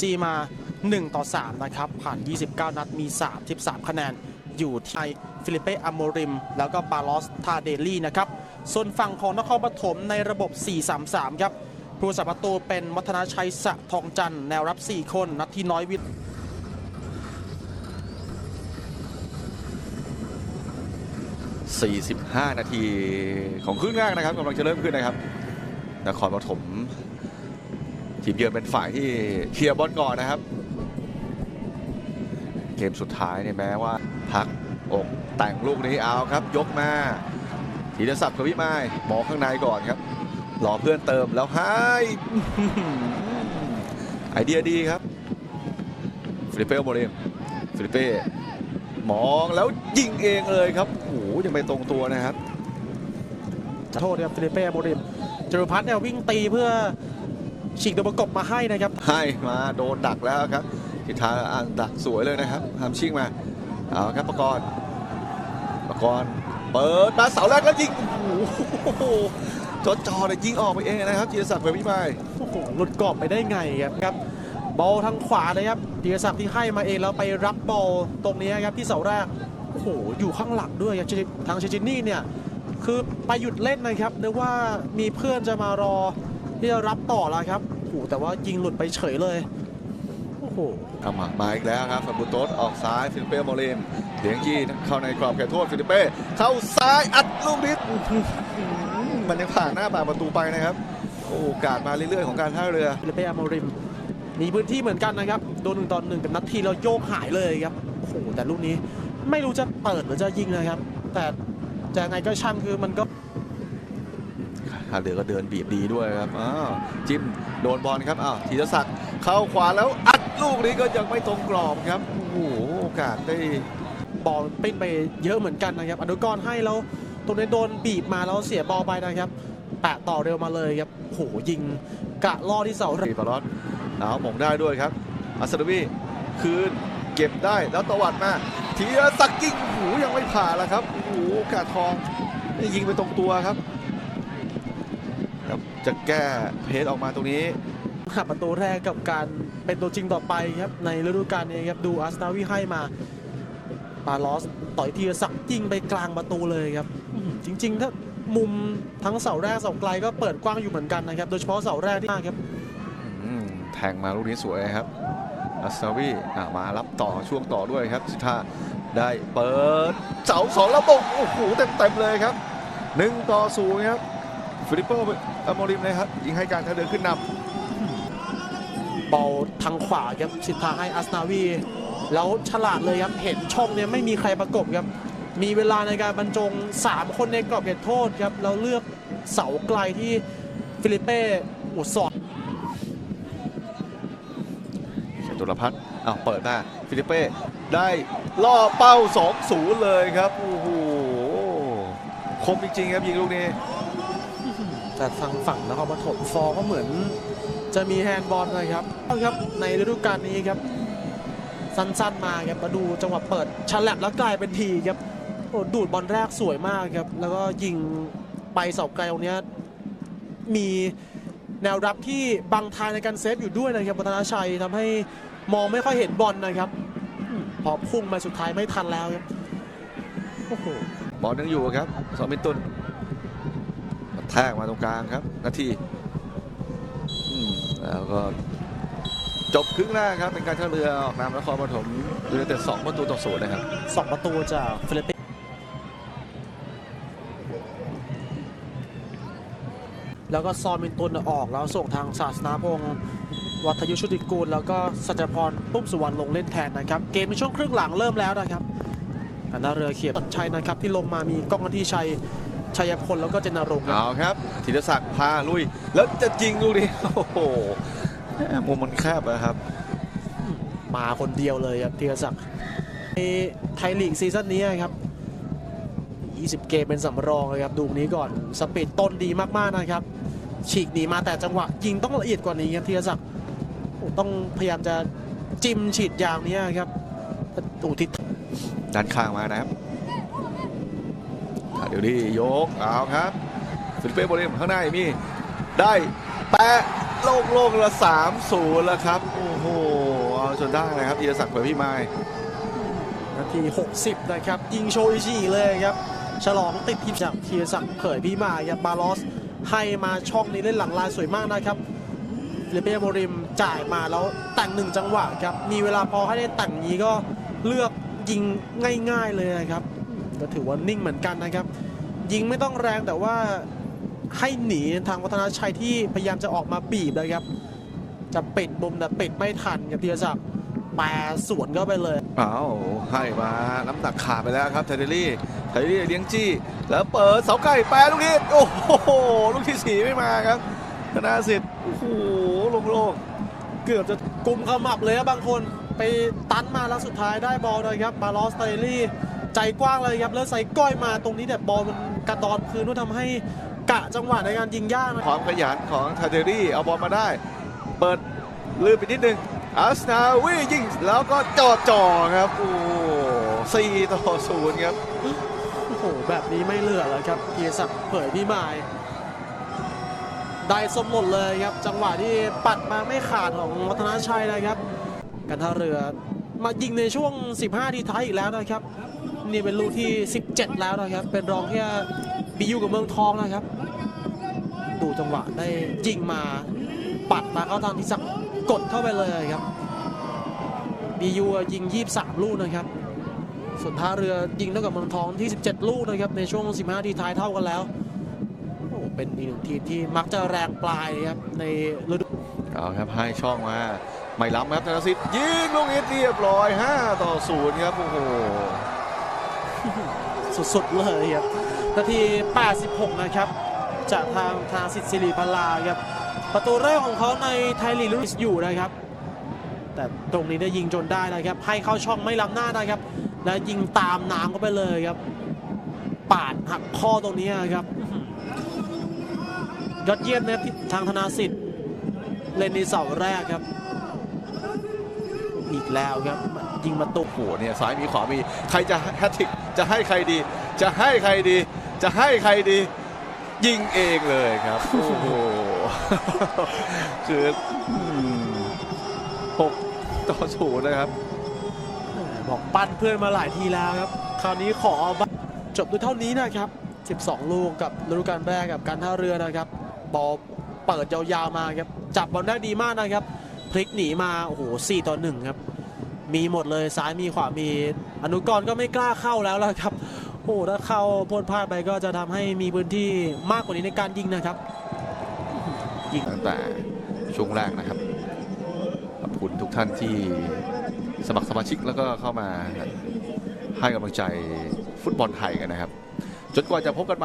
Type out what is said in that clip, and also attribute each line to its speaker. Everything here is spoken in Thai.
Speaker 1: จีมา 1 ต่อ 3 นะครับ ผ่าน 29 นัดมี 33 คะแนน อยู่ที่ฟิลิเป้อโมริม แล้วก็บาลอสทาเดลี่นะครับ ส่วนฝั่งของนครปฐมในระบบ 4-3-3 ครับผู้สัประตูเป็นวัฒนาชัยสะทองจันทร์แนวรับ 4 คน นัทที่น้อยวิทย์
Speaker 2: 45 นาทีของครึ่งแรกนะครับกำลังจะเริ่มขึ้นนะครับนครปฐม ทีมเยือนเป็นฝ่ายที่เคลียร์บอลก่อนนะครับ เกมสุดท้ายเนี่ยแม้ว่าพักอกแต่งลูกนี้เอาครับ ยกมาธีรศักดิ์พวิมายมองข้างในก่อนครับรอเพื่อนเติมแล้วให้ไอเดียดีครับฟิลิเป้โมเรมฟิลิเป้มองแล้วยิงเองเลยครับโอ้โหยังไม่ตรงตัวนะครับ
Speaker 1: โทษครับฟิลิเป้โมริมจรุพัฒน์เนี่ยวิ่งตีเพื่อ ฉีกตัวประกบมาให้นะครับ
Speaker 2: ให้มาโดนดักแล้วครับทิศทางอ่านดักสวยเลยนะครับทำชิงมาเอาครับประกรณ์ประกรณ์เปิดมาเสาแรกแล้วยิงโอ้โหจอจอเลยยิงออกไปเองนะครับจีรศักดิ์เผยพิมาย
Speaker 1: โอ้โหหลุดกรอบไปได้ไงครับครับบอลทางขวาเลยครับธีรศักดิ์ที่ให้มาเองแล้วไปรับบอลตรงนี้ครับที่เสาแรกโอ้โหอยู่ข้างหลังด้วยครับทางเชจินี่เนี่ยคือไปหยุดเล่นนะครับนึกว่ามีเพื่อนจะมารอ ที่จะรับต่อแล้วครับโอ้โหแต่ว่ายิงหลุดไปเฉยเลย โอ้โห
Speaker 2: เอามามาอีกแล้วครับฟาบูโตสออกซ้ายฟิลิเป้โมเลมเลียงจี้เข้าในกรอบแขนโทษฟิลิเป้เข้าซ้ายอัดลูกนี้อื้อหือมันยังผ่านหน้าปากประตูไปนะครับ โอกาสมาเรื่อยๆของการท่าเรือ
Speaker 1: ฟิลิเป้อาโมริมมีพื้นที่เหมือนกันนะครับ โดนหนึ่งต่อหนึ่งกับนัดทีแล้วโยกหายเลยครับ โอ้โห แต่ลูกนี้ไม่รู้จะเปิดหรือจะยิงนะครับ แต่จะยังไงก็ช่างคือมันก็
Speaker 2: ท่าเรือก็เดินบีบดีด้วยครับอ้าวจิ้มโดนบอลครับอ้าวธีรศักดิ์เข้าขวาแล้วอัดลูกนี้ก็ยังไม่ตรงกรอบครับโอ้โหโอกาสได้
Speaker 1: บอลปิ้นไปเยอะเหมือนกันนะครับอนุกรให้แล้วตรงนี้โดนบีบมาแล้วเสียบอลไปนะครับแปะต่อเร็วมาเลยครับโหยิงกะล่อที่เสา
Speaker 2: รีบาลอสเอาหมงได้ด้วยครับอัสรวีคืนเก็บได้แล้วตวัดมาธีรศักดิ์ยิงโอ้โหยังไม่ผ่านแล้วครับโอ้โหกาทองยิงไปตรงตัวครับ ครับจะแก้เพจออกมาตรงนี้
Speaker 1: หาประตูแรกกับการเป็นตัวจริงต่อไปครับในฤดูกาลนี้ครับดูอาร์สนาวิให้มาปาลอสต่อยทีละสักยิงไปกลางประตูเลยครับอื้อหือจริง ๆ ถ้ามุมทั้งเสาแรกเสาไกลก็เปิดกว้างอยู่เหมือนกันนะครับ โดยเฉพาะเสาแรกที่มากครับ
Speaker 2: อืมแทงมาลูกนี้สวยครับอัสซาวีอะมารับต่อช่วงต่อด้วยครับสิทธาได้เปิดเสาสองแล้วบงโอ้โหเต็มเต็มๆเลยครับหนึ่งต่อศูนย์ครับ ฟิลิปโปอโมริมเลยครับยิงให้การท่าเรือขึ้นนำ
Speaker 1: บอลทางขวาครับสิทธาให้อาร์สนาวี แล้วฉลาดเลยครับเห็นช่องเนี่ยไม่มีใครประกบครับ มีเวลาในการบรรจง 3 คนในกรอบเขตโทษครับแล้วเลือกเสาไกลที่ฟิลิเป้อุดสอด
Speaker 2: เฉตุรพัฒน์อ้าวเปิดหน้าฟิลิปเป้ได้ล่อเป้า2-0เลยครับโอ้โหคมจริงๆครับยิงลูกนี้
Speaker 1: แต่ทางฝั่งนครปฐมฟอร์ก็เหมือนจะมีแฮนด์บอลนะครับครับในฤดูกาลนี้ครับ สั้นๆมาครับมาดูจังหวะเปิดฉลับแล้วกลายเป็นทีครับโอ้ดูดบอลแรกสวยมากครับ แล้วก็ยิงไปเสาไกลตรงนี้มีแนวรับที่บังทางในการเซฟอยู่ด้วยนะครับวัฒนาชัยทำให้มองไม่ค่อยเห็นบอลนะครับ พอพุ่งมาสุดท้ายไม่ทันแล้วครับโอ้โห
Speaker 2: บอลยังอยู่ครับสองมิตุน แทกมาตรงกลางครับ นาทีแล้วก็จบครึ่งแรกครับ เป็นการท่าเรือออกนำนครปฐมยูไนเต็ดสองประตูต่อศูนย์นะครับ
Speaker 1: สองประตูจากฟิลิปปินส์แล้วก็ซอมินตุนออกแล้วส่งทางศาสนาพงศ์วัฒยุชุติกูล แล้วก็สัจพรตุ้มสุวรรณลงเล่นแทนนะครับ เกมในช่วงครึ่งหลังเริ่มแล้วนะครับารท่าเรือเขียบชัยนะครับ ที่ลงมามีก้องกันที่ชัยชัยพลแล้วก็เจนรงค์ครับ
Speaker 2: เอาครับธีรศักดิ์พาลุย แล้วจะยิงลูกนี้โอ้โหแหม่มุมมันแคบนะครับ
Speaker 1: มาคนเดียวเลยครับธีรศักดิ์ในไทยลีกซีซั่นนี้ครับ20 เกมเป็นสำรองเลยครับ ดูนี้ก่อนสปีดต้นดีมากๆนะครับ ฉีกหนีมาแต่จังหวะ ยิงต้องละเอียดกว่านี้ครับธีรศักดิ์โอ้ต้องพยายามจะจิ้มฉีดยางเนี้ยครับตูทิศ
Speaker 2: ด้านข้างมานะครับเดี๋ยวนี้ยกเอาครับฟิลิปเป้โบเลมข้างหน้ามีได้แปะโล่งๆละสามศูนย์แล้วครับ โอ้โหเอาจนได้นะครับธีรศักดิ์เผยพี่ไม้
Speaker 1: นาที 60 นะครับ ยิงโชอิชิเลยครับ ฉลองติดทีมจากทีรศักดิ์เผยพี่มาครับบาลอสให้มาช่องนี้เล่นหลังลายสวยมากนะครับเรเปียโมริมจ่ายมาแล้วแต่งหนึ่งจังหวะครับ มีเวลาพอให้ได้แต่งนี้ก็เลือก ยิงง่ายๆเลยนะครับ ก็ถือว่านิ่งเหมือนกันนะครับ ยิงไม่ต้องแรงแต่ว่าให้หนีทางวัฒนาชัยที่พยายามจะออกมาบีบนะครับ จะปิดมุมแต่ปิดไม่ทันกับธีรศักดิ์แปสวนเข้าไปเลย
Speaker 2: อ้าวให้มาน้ำหนักขาดไปแล้วครับเทเดลี่เทเดลี่เลี้ยงจี้ แล้วเปิดเสาไก่แปรลูกนี้โอ้โหลูกที่สี่ไม่มาครับธนาสิทธิ์โอ้โหโล่ง
Speaker 1: เกือบจะกุมขมับเลยครับบางคน ไปตันมาแล้วสุดท้ายได้บอลเลยครับบาลอสเตอรี่ใจกว้างเลยครับแล้วใส่ก้อยมาตรงนี้เนี่บอลมันกระดอนคืนว่าทำให้กะจังหวะในการยิงยากนะ
Speaker 2: ความขยันของเทเดลี่เอาบอลมาได้ เปิดลืมไปนิดนึงอาสนาวิยิงแล้วก็จอดจ่อครับโอ้สี่ต่อศูนย์ครับ
Speaker 1: โอ้โหแบบนี้ไม่เหลือแล้วครับเกียรศักดิ์เผยพี่หมายได้สมหมดเลยครับ จังหวะที่ปัดมาไม่ขาดของวัฒนาชัยนะครับ กันท่าเรือมายิงในช่วง 15 ทีท้ายอีกแล้วนะครับ นี่เป็นลูกที่ 17 แล้วนะครับ เป็นรองแค่บียูกับเมืองทองนะครับ ดูจังหวะได้ยิงมาปัดมาเข้าทางที่สักกดเข้าไปเลยครับบียูยิง 23 ลูกนะครับ ส่วนท่าเรือยิงเท่ากับเมืองทองที่ 17 ลูกนะครับ ในช่วง 15 ทีท้ายเท่ากันแล้วโอ้เป็นอีกหนึ่งทีมที่มักจะแรงปลายครับในฤดู
Speaker 2: เอาครับให้ช่องมา ไม่ล้ำครับธนสิทธิ์ยิงลูกนี้เรียบร้อย 5 ต่อ 0 ครับ โอ้โห
Speaker 1: สุดๆเลยครับนาที 86 นะครับ จากทางทางสิทธิ์สิริพลาครับ ประตูแรกของเขาในไทยลีกลุสอยู่นะครับ แต่ตรงนี้ได้ยิงจนได้นะครับ ให้เข้าช่องไม่ล้ำหน้านะครับ และยิงตามน้ำเข้าไปเลยครับ ปาดหักข้อตรงนี้ครับยอดเยี่ยมนะครับทางธนาสิทธิ์เล่นในเสาแรกครับ อีกแล้วครับยิงประตู
Speaker 2: โอ้โหเนี่ยซ้ายมีขวามีใครจะแฮตทริกจะให้ใครดี จะให้ใครดี จะให้ใครดี ยิงเองเลยครับโอ้โหคืออืมหกต่อศูนย์นะครับ
Speaker 1: บอกปั้นเพื่อนมาหลายทีแล้วครับ คราวนี้ขอจบด้วยเท่านี้นะครับ 12 ลูกกับฤดูกาลแรกกับการท่าเรือนะครับ บอลเปิดยาวๆมาครับ จับบอลได้ดีมากนะครับ พลิกหนีมาโอ้โห4ต่อ1ครับ มีหมดเลยซ้ายมีขวามีอนุกรก็ไม่กล้าเข้าแล้วล่ะครับโอ้ถ้าเข้าพ่นพลาดไปก็จะทำให้มีพื้นที่มากกว่านี้ในการยิงนะครับ
Speaker 2: ตั้งแต่ช่วงแรกนะครับขอบคุณทุกท่านที่สมัครสมาชิกแล้วก็เข้ามาให้กำลังใจฟุตบอลไทยกันนะครับ จนกว่าจะพบกันใหม่